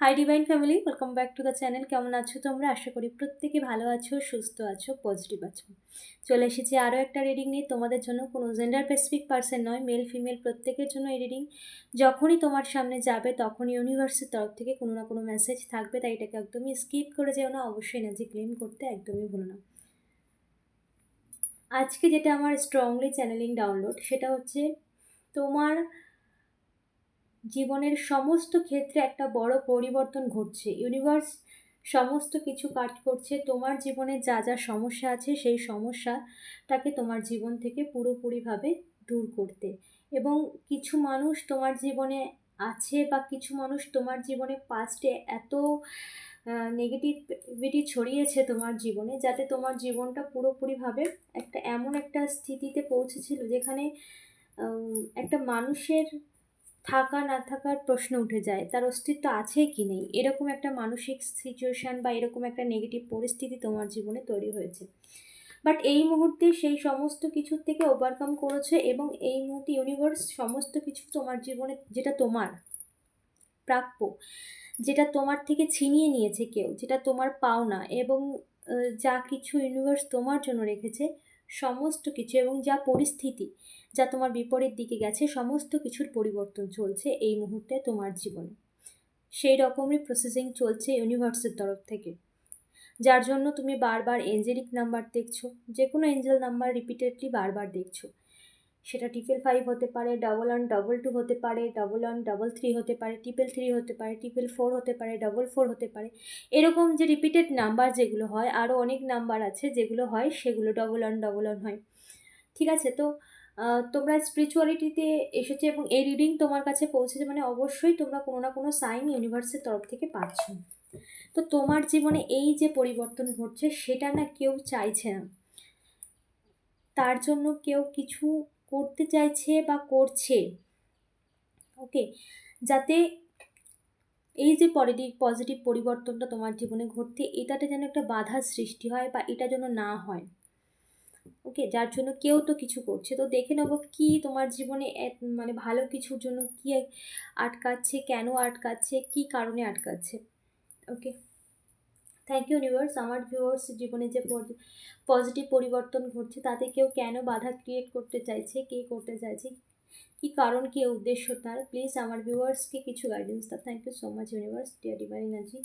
Hi divine family welcome back to the channel কেমন আছো তোমরা? আশা করি প্রত্যেকে ভালো আছো, সুস্থ আছো পজিটিভ আছো। চলে এসেছি আরও একটা রিডিং নিয়ে। তোমাদের জন্য কোনো জেন্ডার স্পেসিফিক পার্সন নয় মেল ফিমেল প্রত্যেকের জন্য এই রিডিং যখনই তোমার সামনে যাবে, তখনই ইউনিভার্সের তরফ থেকে কোনো না কোনো মেসেজ থাকবে, তাই এটাকে একদমই স্কিপ করে যেও না, অবশ্যই এনার্জি ক্লেম করতে একদমই ভুলো না। আজকে যেটা আমার স্ট্রংলি চ্যানেলিং ডাউনলোড সেটা হচ্ছে তোমার জীবনের সমস্ত ক্ষেত্রে একটা বড় পরিবর্তন ঘটছে। ইউনিভার্স সমস্ত কিছু কাজ করছে। তোমার জীবনে যা যা সমস্যা আছে, সেই সমস্যাটাকে তোমার জীবন থেকে পুরোপুরিভাবে দূর করতে। এবং কিছু মানুষ তোমার জীবনে আছে বা কিছু মানুষ তোমার জীবনে পাস্টে এত নেগেটিভিটি ছড়িয়েছে তোমার জীবনে, যাতে তোমার জীবনটা পুরোপুরিভাবে একটা এমন একটা স্থিতিতে পৌঁছেছিল যেখানে একটা মানুষের থাকা না থাকার প্রশ্ন উঠে যায়, তার অস্তিত্ব আছে কি নেই? এরকম একটা মানসিক সিচুয়েশান বা এরকম একটা নেগেটিভ পরিস্থিতি তোমার জীবনে তৈরি হয়েছে। বাট এই মুহূর্তে সেই সমস্ত কিছুর থেকে ওভারকাম করেছে এবং এই মুহূর্তে ইউনিভার্স সমস্ত কিছু তোমার জীবনে, যেটা তোমার প্রাপ্য, যেটা তোমার থেকে ছিনিয়ে নিয়েছে কেউ, যেটা তোমার পাওনা এবং যা কিছু ইউনিভার্স তোমার জন্য রেখেছে, সমস্ত কিছু এবং যা পরিস্থিতি যা তোমার বিপরীত দিকে গেছে, সমস্ত কিছুর পরিবর্তন চলছে এই মুহূর্তে তোমার জীবনে। সেই রকমই প্রসেসিং চলছে ইউনিভার্সের তরফ থেকে। যার জন্য তুমি বারবার এঞ্জেলিক নাম্বার দেখছ যে কোনো এঞ্জেল নাম্বার রিপিটেডলি বারবার দেখছ। সেটা ট্রিপল ফাইভ হতে পারে ডবল ওয়ান ডবল টু হতে পারে ডবল ওয়ান ডবল থ্রি হতে পারে ট্রিপল থ্রি হতে পারে ট্রিপল ফোর হতে পারে ডবল ফোর হতে পারে। এরকম যে রিপিটেড নাম্বার যেগুলো হয় আরও অনেক নাম্বার আছে যেগুলো হয়, সেগুলো ডবল ওয়ান ডবল ওয়ান হয়। ঠিক আছে, তো তোমরা স্পিরিচুয়ালিটিতে এসেছে এবং এই রিডিং তোমার কাছে পৌঁছেছে মানে অবশ্যই তোমরা কোনো না কোনো সাইন ইউনিভার্সের তরফ থেকে পাচ্ছ। তো তোমার জীবনে এই যে পরিবর্তন ঘটছে, সেটা না কেউ চাইছে না। তার জন্য কেউ কিছু করতে চাইছে বা করছে। ওকে যাতে এই যে পজিটিভ পজিটিভ পরিবর্তনটা তোমার জীবনে ঘটতে এটাতে যেন একটা বাধার সৃষ্টি হয় বা এটা যেন না হয়। ওকে যার জন্য কেউ তো কিছু করছে। তো দেখে নেব কি তোমার জীবনে মানে ভালো কিছুর জন্য কি আটকাচ্ছে কেন আটকাচ্ছে কি কারণে আটকাচ্ছে? ওকে। থ্যাংক ইউ ইউনিভার্স আমার ভিউয়ার্স জীবনে যে পজিটিভ পরিবর্তন ঘটছে তাতে কেউ কেন বাধা ক্রিয়েট করতে চাইছে কে করতে চাইছে কি কারণ কি উদ্দেশ্য তার? প্লিজ আমার ভিউয়ার্সকে কিছু গাইডেন্স দাও। Thank you so much universe dear divine energy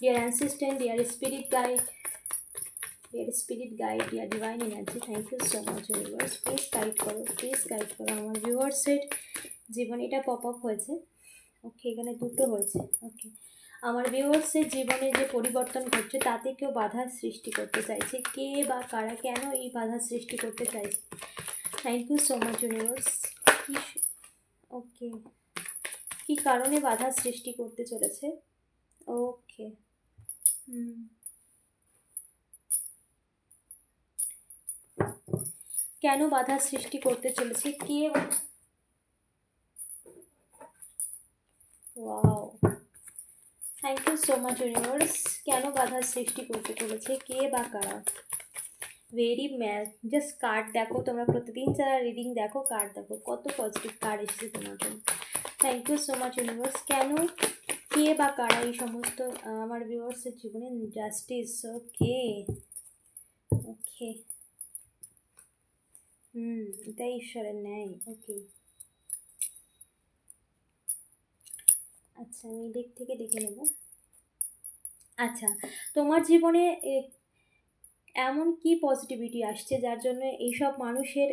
dear assistant dear spirit guide dear spirit guide dear divine energy thank you so much universe please guide করো প্লিজ গাইড করো। আমার ভিউয়ার্সের জীবন এটা পপ আপ হয়েছে। ওকে এখানে দুটো হয়েছে। ওকে আমার ভিউয়ার্সের জীবনে যে পরিবর্তন ঘটছে, তাতে কেউ বাধার সৃষ্টি করতে চাইছে। কে বা কারা কেন এই বাধার সৃষ্টি করতে চাইছে? Thank you so much universe কি ওকে কি কারণে বাধার সৃষ্টি করতে চলেছে? ওকে হুম কেন বাধার সৃষ্টি করতে চলেছে? কে thank you so much universe কেন বাধার সৃষ্টি করতে চলেছে? কে বা কারা? ভেরি ম্যাথ জাস্ট কার্ড দেখো, তোমরা প্রতিদিন যারা রিডিং দেখো কার্ড দেখো। কত পজিটিভ কার্ড এসেছে জন্য thank you so much universe কেন কে বা কারা এই সমস্ত আমার ভিউয়ার্সের জীবনে জাস্টিস ওকে ওকে হুম এটাই ঈশ্বরের ন্যায় ওকে আচ্ছা আমি দিক থেকে দেখে নেব। আচ্ছা তোমার জীবনে এমন কি পজিটিভিটি আসছে যার জন্য এইসব মানুষের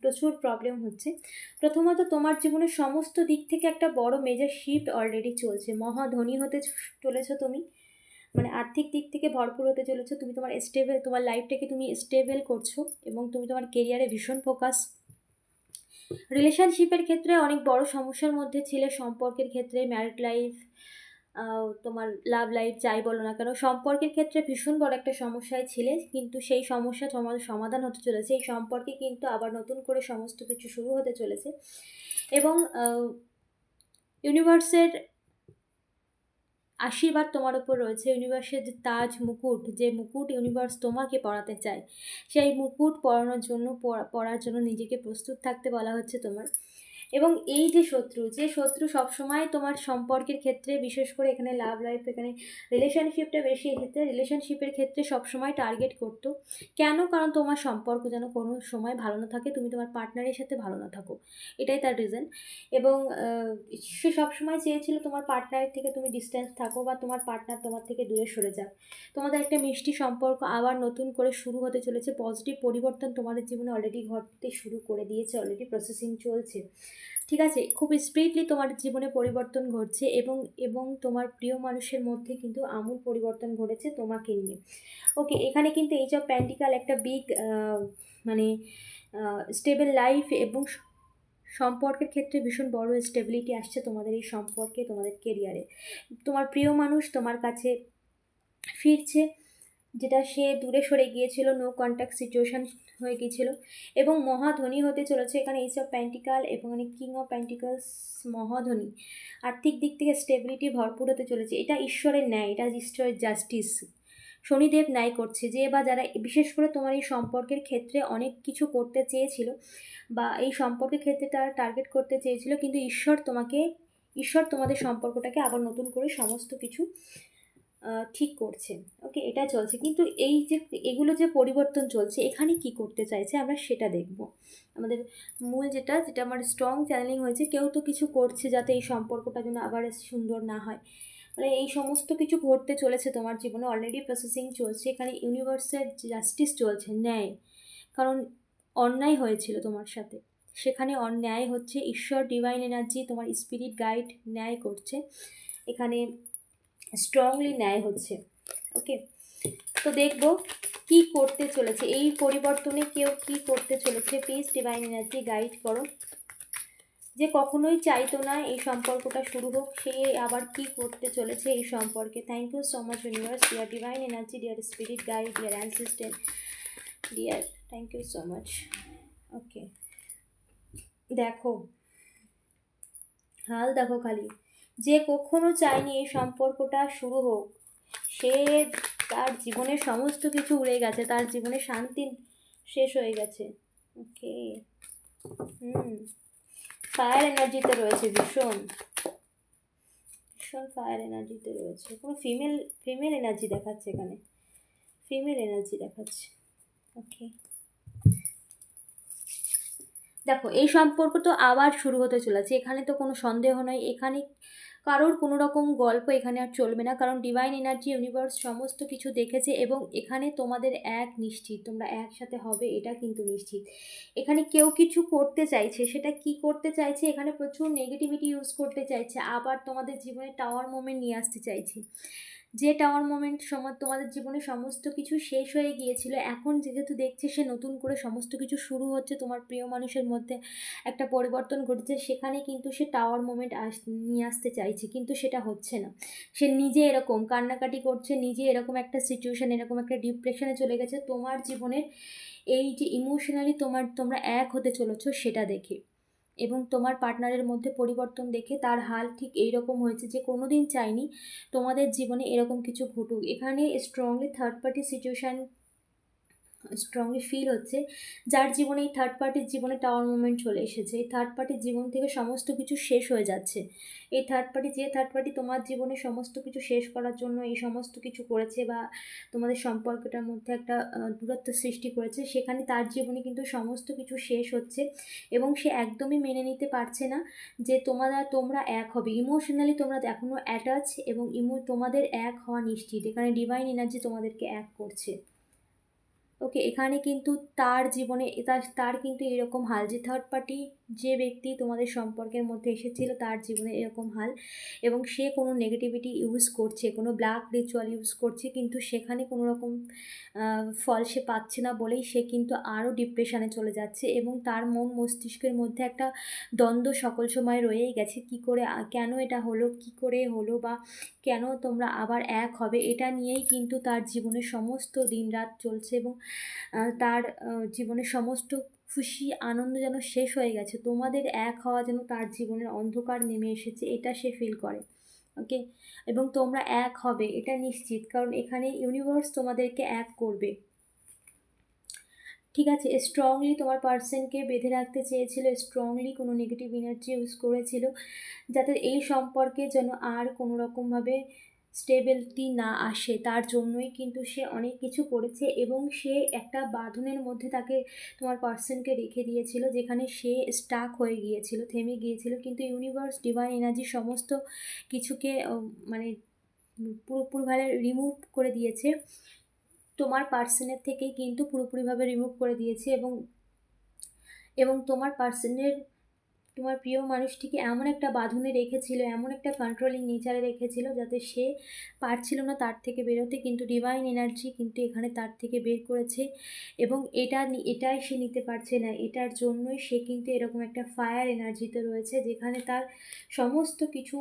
প্রচুর প্রবলেম হচ্ছে? প্রথমত, তোমার জীবনে সমস্ত দিক থেকে একটা বড় মেজর শিফট অলরেডি চলছে। মহাধনী হতে চলেছো তুমি। মানে আর্থিক দিক থেকে ভরপুর হতে চলেছো। তুমি তোমার স্টেবল তোমার লাইফটাকে তুমি স্টেবল করছ এবং তুমি তোমার কেরিয়ারে ভীষণ ফোকাস রিলেশনশিপের ক্ষেত্রে অনেক বড় সমস্যার মধ্যে ছিল সম্পর্কের ক্ষেত্রে ম্যারিড লাইফ তোমার লাভ লাইফ যাই বলো না কেন, সম্পর্কের ক্ষেত্রে ভীষণ বড় একটা সমস্যায় ছিলে, কিন্তু সেই সমস্যা সমাধান হতে চলেছে। এই সম্পর্কে কিন্তু আবার নতুন করে সমস্ত কিছু শুরু হতে চলেছে। এবং ইউনিভার্সের আশীর্বাদ তোমার উপর রয়েছে। ইউনিভার্সের যে তাজ মুকুট, যে মুকুট ইউনিভার্স তোমাকে পড়াতে চায়, সেই মুকুট পড়ানোর জন্য পড়ার জন্য নিজেকে প্রস্তুত থাকতে বলা হচ্ছে তোমার। এবং এই যে শত্রু যে শত্রু সবসময় তোমার সম্পর্কের ক্ষেত্রে, বিশেষ করে এখানে লাভ লাইফ এখানে রিলেশনশিপটা বেশি এসেছে রিলেশনশিপের ক্ষেত্রে সবসময় টার্গেট করতো। কেন? কারণ তোমার সম্পর্ক যেন কোনো সময় ভালো না থাকে, তুমি তোমার পার্টনারের সাথে ভালো না থাকো। এটাই তার রিজন এবং সে সবসময় চেয়েছিল তোমার পার্টনারের থেকে তুমি ডিস্টেন্স থাকো বা তোমার পার্টনার তোমার থেকে দূরে সরে যাক। তোমাদের একটা মিষ্টি সম্পর্ক আবার নতুন করে শুরু হতে চলেছে। পজিটিভ পরিবর্তন তোমাদের জীবনে অলরেডি ঘটতে শুরু করে দিয়েছে অলরেডি প্রসেসিং চলছে। ঠিক আছে? খুব স্পিডলি তোমার জীবনে পরিবর্তন ঘটছে এবং এবং তোমার প্রিয় মানুষের মধ্যে কিন্তু আমূল পরিবর্তন ঘটেছে তোমাকে নিয়ে। ওকে এখানে কিন্তু এই যে প্যান্টিকাল একটা বিগ মানে স্টেবল লাইফ এবং সম্পর্কের ক্ষেত্রে ভীষণ বড় স্টেবিলিটি আসছে তোমাদের এই সম্পর্কে, তোমাদের কেরিয়ারে তোমার প্রিয় মানুষ তোমার কাছে ফিরছে। যেটা সে দূরে সরে গিয়েছিল নো কন্ট্যাক্ট সিচুয়েশন হয়ে গিয়েছিল। এবং মহাধনী হতে চলেছে এখানে এইচ অফ প্যান্টিকাল এবং এখানে কিং অফ প্যান্টিকালস মহাধনী। আর্থিক দিক থেকে স্টেবিলিটি ভরপুর হতে চলেছে। এটা ঈশ্বরের ন্যায়, এটা ঈশ্বরের জাস্টিস শনিদেব ন্যায় করছে যে, বা যারা, বিশেষ করে তোমার এই সম্পর্কের ক্ষেত্রে অনেক কিছু করতে চেয়েছিল, বা এই সম্পর্কের ক্ষেত্রে তারা টার্গেট করতে চেয়েছিল, কিন্তু ঈশ্বর তোমাকে, ঈশ্বর তোমাদের সম্পর্কটাকে আবার নতুন করে সমস্ত কিছু ঠিক করছে ওকে এটা চলছে। কিন্তু এই যে, এগুলো যে পরিবর্তন চলছে, এখানে কি করতে চাইছে আমরা সেটা দেখব। আমাদের মূল যেটা যেটা আমার স্ট্রং চ্যানেলিং হয়েছে, কেউ তো কিছু করছে যাতে এই সম্পর্কটা যেন আবার সুন্দর না হয়। মানে এই সমস্ত কিছু ঘটতে চলেছে তোমার জীবনে অলরেডি প্রসেসিং চলছে, এখানে ইউনিভার্সের জাস্টিস চলছে, ন্যায়। কারণ অন্যায় হয়েছিল তোমার সাথে। সেখানে অন্যায় হচ্ছে, ঈশ্বর ডিভাইন এনার্জি তোমার স্পিরিট গাইড ন্যায় করছে। এখানে স্ট্রংলি ন্যায় হচ্ছে। ওকে তো দেখব কি করতে চলেছে। এই পরিবর্তনে কেউ কি করতে চলেছে? প্লিজ ডিভাইন এনার্জি গাইড করো। যে কখনোই চাইতো না এই সম্পর্কটা শুরু হোক, সে আবার কি করতে চলেছে এই সম্পর্কে। Thank you so much universe dear divine energy dear spirit guide dear assistant dear thank you so much okay দেখো। হাল দেখো খালি। যে কখনো চায়নি এই সম্পর্কটা শুরু হোক। সে তার জীবনের সমস্ত কিছু উড়ে গেছে, তার জীবনে শান্তি শেষ হয়ে গেছে। ওকে। হুম। ফায়ার এনার্জিতে রয়েছে ভীষণ। ভীষণ ফায়ার এনার্জিতে রয়েছে। কোনো ফিমেল ফিমেল এনার্জি দেখাচ্ছে এখানে। ফিমেল এনার্জি দেখাচ্ছে। ওকে। দেখো, এই সম্পর্ক তো আবার শুরু হতে চলেছে। এখানে তো কোনো সন্দেহ নয় এখানে কারোর কোনো রকম গল্প এখানে আর চলবে না, কারণ ডিভাইন এনার্জি ইউনিভার্স সমস্ত কিছু দেখেছে এবং এখানে তোমাদের এক নিশ্চিত, তোমরা একসাথে হবে এটা কিন্তু নিশ্চিত। এখানে কেউ কিছু করতে চাইছে, সেটা কি করতে চাইছে? এখানে প্রচুর নেগেটিভিটি ইউজ করতে চাইছে, আবার তোমাদের জীবনে টাওয়ার মোমেন্ট নিয়ে আসতে চাইছে। যে টাওয়ার মোমেন্ট সময় তোমাদের জীবনে সমস্ত কিছু শেষ হয়ে গিয়েছিল, এখন যেহেতু দেখছে সে নতুন করে সমস্ত কিছু শুরু হচ্ছে, তোমার প্রিয় মানুষের মধ্যে একটা পরিবর্তন ঘটেছে, সেখানে কিন্তু সে টাওয়ার মোমেন্ট আস, নিয়ে আসতে চাইছে, কিন্তু সেটা হচ্ছে না। সে নিজে এরকম কান্নাকাটি করছে, নিজে এরকম একটা সিচুয়েশান এরকম একটা ডিপ্রেশনে চলে গেছে, তোমার জীবনের এই যে ইমোশনালি তোমার, তোমরা এক হতে চলেছো, সেটা দেখে। এবং তোমার পার্টনারের মধ্যে পরিবর্তন দেখে তার হাল ঠিক এই রকম হয়েছে যে কোনো দিন চাইনি তোমাদের জীবনে এরকম কিছু ঘটুক। এখানে strongly third party situation strongly feel হচ্ছে, যার জীবনে এই থার্ড পার্টির জীবনে টাওয়ার মুভমেন্ট চলে এসেছে। এই থার্ড পার্টির জীবন থেকে সমস্ত কিছু শেষ হয়ে যাচ্ছে। এই থার্ড পার্টি যে থার্ড পার্টি তোমার জীবনে সমস্ত কিছু শেষ করার জন্য এই সমস্ত কিছু করেছে বা তোমাদের সম্পর্কটার মধ্যে একটা দূরত্ব সৃষ্টি করেছে, সেখানে তার জীবনে কিন্তু সমস্ত কিছু শেষ হচ্ছে এবং সে একদমই মেনে নিতে পারছে না যে তোমরা তোমরা এক হবে। ইমোশনালি তোমরা এখনও অ্যাটাচ এবং ইমো তোমাদের এক হওয়া নিশ্চিত। এখানে ডিভাইন এনার্জি তোমাদেরকে এক করছে। ওকে এখানে কিন্তু তার জীবনে তার কিন্তু এরকম হাল যে থার্ড পার্টি যে ব্যক্তি তোমাদের সম্পর্কের মধ্যে এসেছিল তার জীবনে এরকম হাল এবং সে কোনো নেগেটিভিটি ইউজ করছে, কোনো ব্ল্যাক রিচুয়াল ইউজ করছে, কিন্তু সেখানে কোনো রকম ফল সে পাচ্ছে না বলেই সে কিন্তু আরও ডিপ্রেশনে চলে যাচ্ছে এবং তার মন মস্তিষ্কের মধ্যে একটা দ্বন্দ্ব সকল সময় রয়েই গেছে। কি করে কেন এটা হলো, কি করে হলো বা কেন তোমরা আবার এক হবে, এটা নিয়েই কিন্তু তার জীবনের সমস্ত দিনরাত চলছে এবং তার জীবনের সমস্ত খুশি, আনন্দ যেন শেষ হয়ে গেছে। তোমাদের এক হওয়া যেন তার জীবনের অন্ধকার নেমে এসেছে, এটা সে ফিল করে। ওকে এবং তোমরা এক হবে, এটা নিশ্চিত। কারণ এখানে ইউনিভার্স তোমাদেরকে এক করবে। ঠিক আছে স্ট্রংলি তোমার পার্সনকে বেঁধে রাখতে চেয়েছিল স্ট্রংলি কোনো নেগেটিভ এনার্জি ইউজ করেছিল, যাতে এই সম্পর্কে যেন আর কোনো রকমভাবে স্টেবিলিটি না আসে, তার জন্যই কিন্তু সে অনেক কিছু করেছে এবং সে একটা বাঁধনের মধ্যে তাকে তোমার পার্সনকে রেখে দিয়েছিল, যেখানে সে স্টাক হয়ে গিয়েছিল, থেমে গিয়েছিল। কিন্তু ইউনিভার্স ডিভাইন এনার্জি সমস্ত কিছুকে মানে পুরোপুরিভাবে রিমুভ করে দিয়েছে। তোমার পার্সনের থেকেই কিন্তু পুরোপুরিভাবে রিমুভ করে দিয়েছে এবং এবং তোমার পার্সনের তোমার প্রিয় মানুষটিকে এমন একটা বাঁধনে রেখেছিল, এমন একটা কন্ট্রোলিং নেচারে রেখেছিল যাতে সে পারছিল না তার থেকে বেরোতে, কিন্তু ডিভাইন এনার্জি কিন্তু এখানে তার থেকে বের করেছে এবং এটা এটাই সে নিতে পারছে না। এটার জন্যই সে কিন্তু এরকম একটা ফায়ার এনার্জিতে রয়েছে যেখানে তার সমস্ত কিছু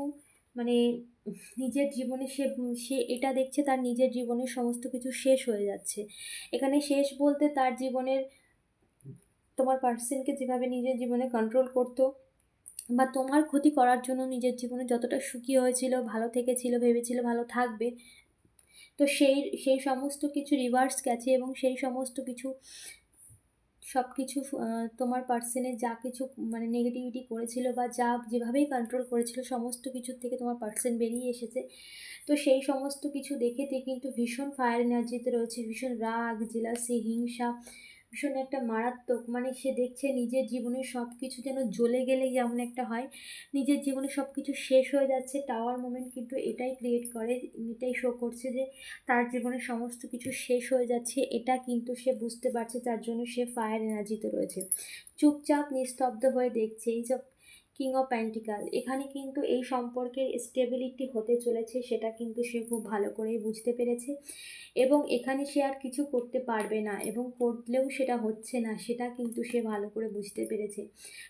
মানে নিজের জীবনে সে সে এটা দেখছে তার নিজের জীবনের সমস্ত কিছু শেষ হয়ে যাচ্ছে। এখানে শেষ বলতে তার জীবনের তোমার পার্সনকে যেভাবে নিজের জীবনে কন্ট্রোল করতো বা তোমার ক্ষতি করার জন্য নিজের জীবনে যতটা সুখী হয়েছিল, ভালো থেকেছিল, ভেবেছিল, ভালো থাকবে, তো সেই সেই সমস্ত কিছু রিভার্স গেছে এবং সেই সমস্ত কিছু সব কিছু তোমার পার্সনের যা কিছু মানে নেগেটিভিটি করেছিল বা যা যেভাবেই কন্ট্রোল করেছিল, সমস্ত কিছুর থেকে তোমার পার্সন বেরিয়ে এসেছে। তো সেই সমস্ত কিছু দেখেতে কিন্তু ভীষণ ফায়ার এনার্জিতে রয়েছে, ভীষণ রাগ জেলাসি হিংসা ভীষণ একটা মারাত্মক মানে সে দেখছে নিজের জীবনের সব কিছু যেন জ্বলে গেলে যেমন একটা হয়, নিজের জীবনে সব কিছু শেষ হয়ে যাচ্ছে টাওয়ার মোমেন্ট কিন্তু এটাই ক্রিয়েট করে, এটাই শো করছে যে তার জীবনে সমস্ত কিছু শেষ হয়ে যাচ্ছে, এটা কিন্তু সে বুঝতে পারছে, তার জন্য সে ফায়ার এনার্জিতে রয়েছে। চুপচাপ নিস্তব্ধ হয়ে দেখছে, এই সব কিং অফ প্যান্টিকাল এখানে কিন্তু এই সম্পর্কের স্টেবিলিটি হতে চলেছে, সেটা কিন্তু সে খুব ভালো করেই বুঝতে পেরেছে এবং এখানে সে আর কিছু করতে পারবে না এবং করলেও সেটা হচ্ছে না, সেটা কিন্তু সে ভালো করে বুঝতে পেরেছে।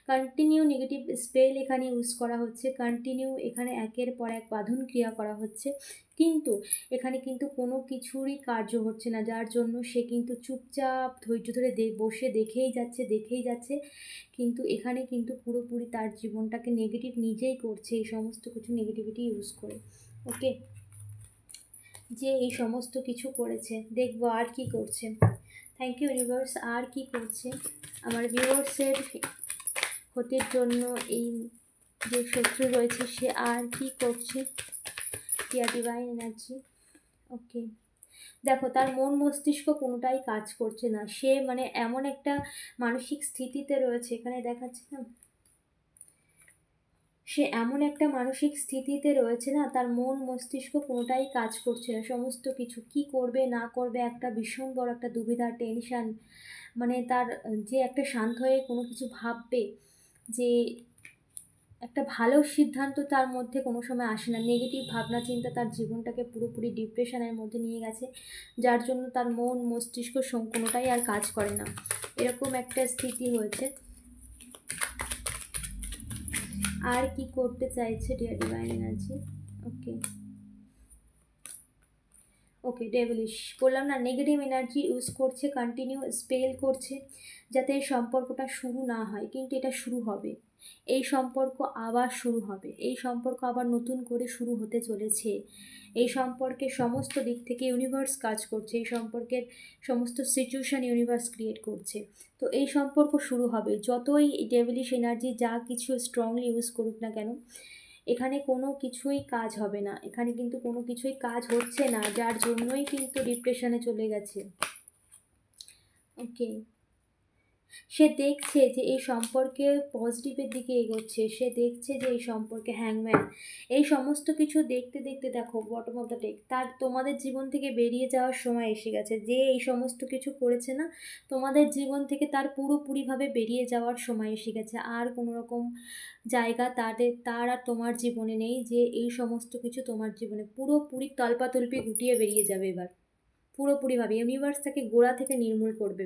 কন্টিনিউ নেগেটিভ স্পেল এখানে ইউজ করা হচ্ছে কন্টিনিউ এখানে একের পর এক বাঁধন ক্রিয়া করা হচ্ছে কিন্তু এখানে কিন্তু কোনো কিছুরই কার্য হচ্ছে না। যার জন্য সে কিন্তু চুপচাপ ধৈর্য ধরে বসে দেখেই যাচ্ছে দেখেই যাচ্ছে। কিন্তু এখানে কিন্তু পুরোপুরি তার জীবনটাকে নেগেটিভ নিজেই করছে এই সমস্ত কিছু নেগেটিভিটি ইউজ করে। ওকে যে এই সমস্ত কিছু করেছে। দেখব আর কি করছে। থ্যাংক ইউ ইউনিভার্স আর কি করছে? আমার ভিউয়ার্সের ক্ষতির জন্য এই যে শত্রু রয়েছে, সে আর কি করছে? টিয়া ডিভাইন এনার্জি ওকে দেখো, তার মন মস্তিষ্ক কোনোটাই কাজ করছে না। সে মানে এমন একটা মানসিক স্থিতিতে রয়েছে, এখানে দেখাচ্ছে না? সে এমন একটা মানসিক স্থিতিতে রয়েছে না, তার মন মস্তিষ্ক কোনোটাই কাজ করছে না। সমস্ত কিছু কি করবে, না করবে, একটা ভীষণ বড় একটা দুবিধা টেনশান মানে তার যে একটা শান্ত হয়ে কোনো কিছু ভাববে যে একটা ভালো সিদ্ধান্ত তার মধ্যে কোনো সময় আসে না। নেগেটিভ ভাবনা, চিন্তা তার জীবনটাকে পুরোপুরি ডিপ্রেশনের মধ্যে নিয়ে গেছে, যার জন্য তার মন, মস্তিষ্ক সং- কোনোটাই আর কাজ করে না। এরকম একটা স্থিতি হয়েছে। আর কি করতে চাইছে dear divine energy okay okay devilish বললাম না নেগেটিভ এনার্জি ইউজ করছে কন্টিনিউ স্পেল করছে, যাতে এই সম্পর্কটা শুরু না হয়। কিন্তু এটা শুরু হবে। এই সম্পর্ক আবার শুরু হবে। এই সম্পর্ক আবার নতুন করে শুরু হতে চলেছে। এই সম্পর্কে সমস্ত দিক থেকে ইউনিভার্স কাজ করছে। এই সম্পর্কের সমস্ত সিচুয়েশন ইউনিভার্স ক্রিয়েট করছে। তো এই সম্পর্ক শুরু হবে। যতই ডেভিলিশ এনার্জি যা কিছু স্ট্রংলি ইউজ করুক না কেন, এখানে কোনো কিছুই কাজ হবে না। এখানে কিন্তু কোনো কিছুই কাজ হচ্ছে না, যার জন্যই কিন্তু ডিপ্রেশনে চলে গেছে। ওকে সে দেখছে যে এই সম্পর্কে পজিটিভের দিকে এগোচ্ছে, সে দেখছে যে এই সম্পর্কে হ্যাংম্যান এই সমস্ত কিছু দেখতে দেখতে দেখো বটম অফ দ্য টেক তার তোমাদের জীবন থেকে বেরিয়ে যাওয়ার সময় এসে গেছে, যে এই সমস্ত কিছু করেছে না, তোমাদের জীবন থেকে তার পুরোপুরিভাবে বেরিয়ে যাওয়ার সময় এসে গেছে, আর কোনো রকম জায়গা তাদের, তার আর তোমার জীবনে নেই, যে এই সমস্ত কিছু তোমার জীবনে পুরোপুরি তল্পাতল্পি গুটিয়ে বেরিয়ে যাবে এবার। পুরোপুরিভাবে ইউনিভার্স তাকে গোড়া থেকে নির্মূল করবে।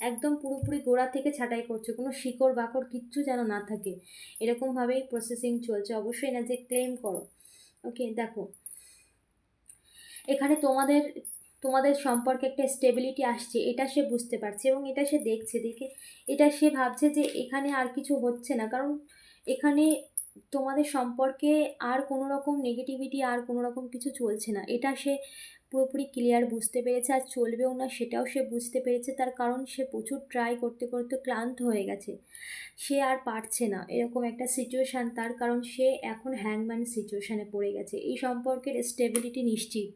একদম পুরোপুরি গোড়া থেকে ছাঁটাই করছে। কোনো শিকড় বাকড় কিচ্ছু যেন না থাকে। এরকমভাবেই প্রসেসিং চলছে। অবশ্যই না যে ক্লেম করো। ওকে দেখো। এখানে তোমাদের তোমাদের সম্পর্কে একটা স্টেবিলিটি আসছে। এটা সে বুঝতে পারছে এবং এটা সে দেখছে। দেখে, এটা সে ভাবছে যে এখানে আর কিছু হচ্ছে না। কারণ এখানে তোমাদের সম্পর্কে আর কোনো রকম নেগেটিভিটি আর কোনো রকম কিছু চলছে না। এটা সে পুরোপুরি ক্লিয়ার বুঝতে পেরেছে আর চলবেও না, সেটাও সে বুঝতে পেরেছে। তার কারণ সে প্রচুর ট্রাই করতে করতে ক্লান্ত হয়ে গেছে। সে আর পারছে না। এরকম একটা সিচুয়েশান তার কারণ সে এখন হ্যাংম্যান সিচুয়েশানে পড়ে গেছে। এই সম্পর্কের স্টেবিলিটি নিশ্চিত।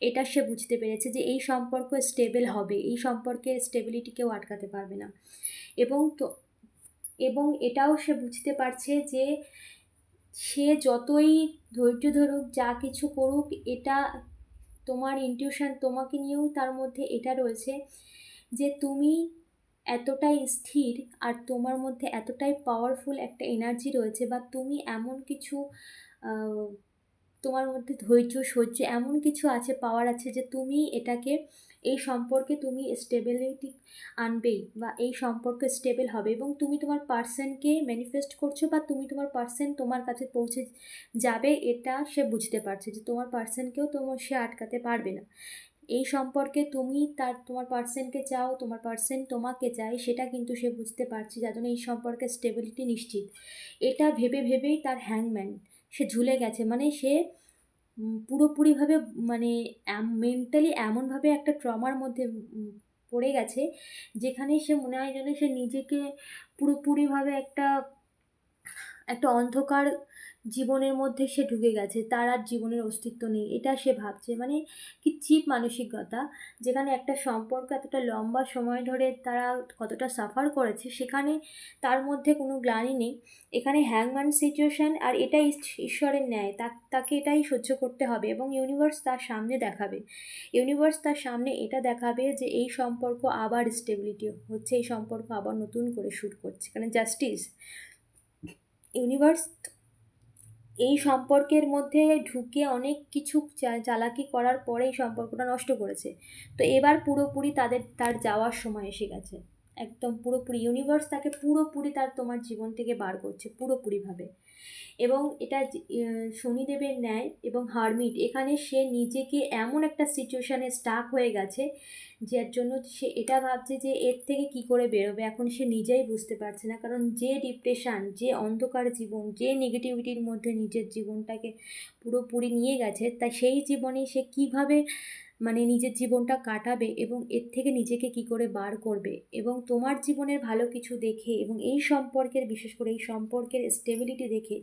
এটা সে বুঝতে পেরেছে যে এই সম্পর্ক স্টেবল হবে। এই সম্পর্কে স্টেবিলিটি কেউ আটকাতে পারবে না। এবং তো, এবং এটাও সে বুঝতে পারছে যে সে যতই ধৈর্য ধরুক, যা কিছু করুক, এটা তোমার ইনটিউশন তোমাকে নিয়েও তার মধ্যে এটা রয়েছে যে তুমি এতটাই স্থির আর তোমার মধ্যে এতটাই পাওয়ারফুল একটা এনার্জি রয়েছে বা তুমি এমন কিছু তোমার মধ্যে ধৈর্য, সহ্য এমন কিছু আছে পাওয়ার আছে যে তুমি এটাকে এই সম্পর্কে তুমি স্টেবিলিটি আনবেই বা এই সম্পর্ক স্টেবল হবে এবং তুমি তোমার পার্সনকে ম্যানিফেস্ট করছ বা তুমি তোমার পার্সন তোমার কাছে পৌঁছে যাবে, এটা সে বুঝতে পারছে যে তোমার পার্সনকেও তোমার সে আটকাতে পারবে না। এই সম্পর্কে তুমি তার, তোমার পার্সনকে চাও, তোমার পার্সন তোমাকে চায়, সেটা কিন্তু সে বুঝতে পারছে যার জন্য এই সম্পর্কে স্টেবিলিটি নিশ্চিত। এটা ভেবে ভেবেই তার হ্যাংম্যান সে ঝুলে গেছে মানে সে পুরোপুরিভাবে মানে মেন্টালি এমনভাবে একটা ট্রমার মধ্যে পড়ে গেছে, যেখানে সে মনে হয় যেন সে নিজেকে পুরোপুরিভাবে একটা একটা অন্ধকার জীবনের মধ্যে সে ঢুকে গেছে, তার আর জীবনের অস্তিত্ব নেই, এটা সে ভাবছে। মানে কি চিপ মানসিকতা, যেখানে একটা সম্পর্ক এতটা লম্বা সময় ধরে তারা কতটা সাফার করেছে, সেখানে তার মধ্যে কোনো গ্লানি নেই। এখানে হ্যাংম্যান সিচুয়েশান আর এটাই ঈশ্বরের ন্যায়, তা- তাকে এটাই সহ্য করতে হবে এবং ইউনিভার্স তার সামনে দেখাবে। ইউনিভার্স তার সামনে এটা দেখাবে যে এই সম্পর্ক আবার স্টেবিলিটি হচ্ছে, এই সম্পর্ক আবার নতুন করে শুট করছে। কারণ জাস্টিস ইউনিভার্স এই সম্পর্কের মধ্যে ঢুকে অনেক কিছু চালাকি করার পরে এই সম্পর্কটা নষ্ট করেছে। তো এবার পুরোপুরি তাদের, তার যাওয়ার সময় এসে গেছে। একদম পুরোপুরি ইউনিভার্স তাকে পুরোপুরি তার তোমার জীবন থেকে বার করছে, পুরোপুরিভাবে। এবং এটা শনিদেবের ন্যায় এবং হারমিট, এখানে সে নিজেকে এমন একটা সিচুয়েশানে স্টাক হয়ে গেছে যার জন্য সে এটা ভাবছে যে এর থেকে কি করে বেরোবে? এখন সে নিজেই বুঝতে পারছে না। কারণ যে ডিপ্রেশন যে অন্ধকার জীবন, যে নেগেটিভিটির মধ্যে নিজের জীবনটাকে পুরোপুরি নিয়ে গেছে, তা সেই জীবনে সে কীভাবে মানে নিজের জীবনটা কাটাবে এবং এর থেকে নিজেকে কি করে বার করবে? এবং তোমার জীবনের ভালো কিছু দেখে এবং এই সম্পর্কের, বিশেষ করে এই সম্পর্কের স্টেবিলিটি দেখে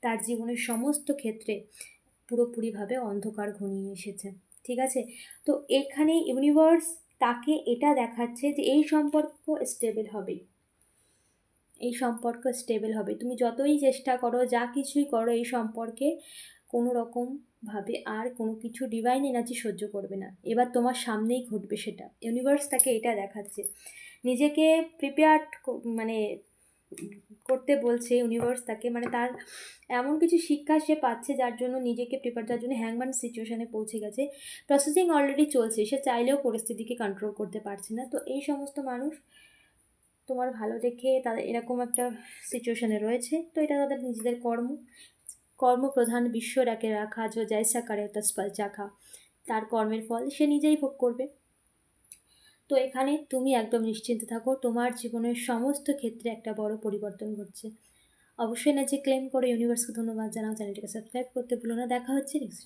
তার জীবনের সমস্ত ক্ষেত্রে পুরোপুরিভাবে অন্ধকার ঘনিয়ে এসেছে। ঠিক আছে? তো এখানে ইউনিভার্স তাকে এটা দেখাচ্ছে যে এই সম্পর্ক স্টেবল হবে। এই সম্পর্ক স্টেবল হবে। তুমি যতই চেষ্টা করো, যা কিছুই করো, এই সম্পর্কে কোনো রকমভাবে আর কোনো কিছু ডিভাইন এনার্জি সহ্য করবে না। এবার তোমার সামনেই ঘটবে সেটা। ইউনিভার্স তাকে এটা দেখাচ্ছে। নিজেকে প্রিপেয়ার্ড মানে করতে বলছে ইউনিভার্স তাকে মানে তার এমন কিছু শিক্ষা সে পাচ্ছে যার জন্য নিজেকে প্রিপেয়ার যার জন্য হ্যাংম্যান সিচুয়েশানে পৌঁছে গেছে। প্রসেসিং অলরেডি চলছে, সে চাইলেও পরিস্থিতিকে কন্ট্রোল করতে পারছে না। তো এই সমস্ত মানুষ তোমার ভালো দেখে তাদের এরকম একটা সিচুয়েশানে রয়েছে। তো এটা তাদের নিজেদের কর্ম। কর্মপ্রধান বিশ্ব রাখে রাখা যো জয়সা করে তস্পল চাখা তার কর্মের ফল সে নিজেই ভোগ করবে। তো এখানে তুমি একদম নিশ্চিন্তে থাকো, তোমার জীবনের সমস্ত ক্ষেত্রে একটা বড় পরিবর্তন ঘটছে। অবশ্যই না যে ক্লেম করে ইউনিভার্সকে ধন্যবাদ জানাও, চ্যানেলটিকে সাবস্ক্রাইব করতে ভুলো না। দেখা হচ্ছে নেক্সট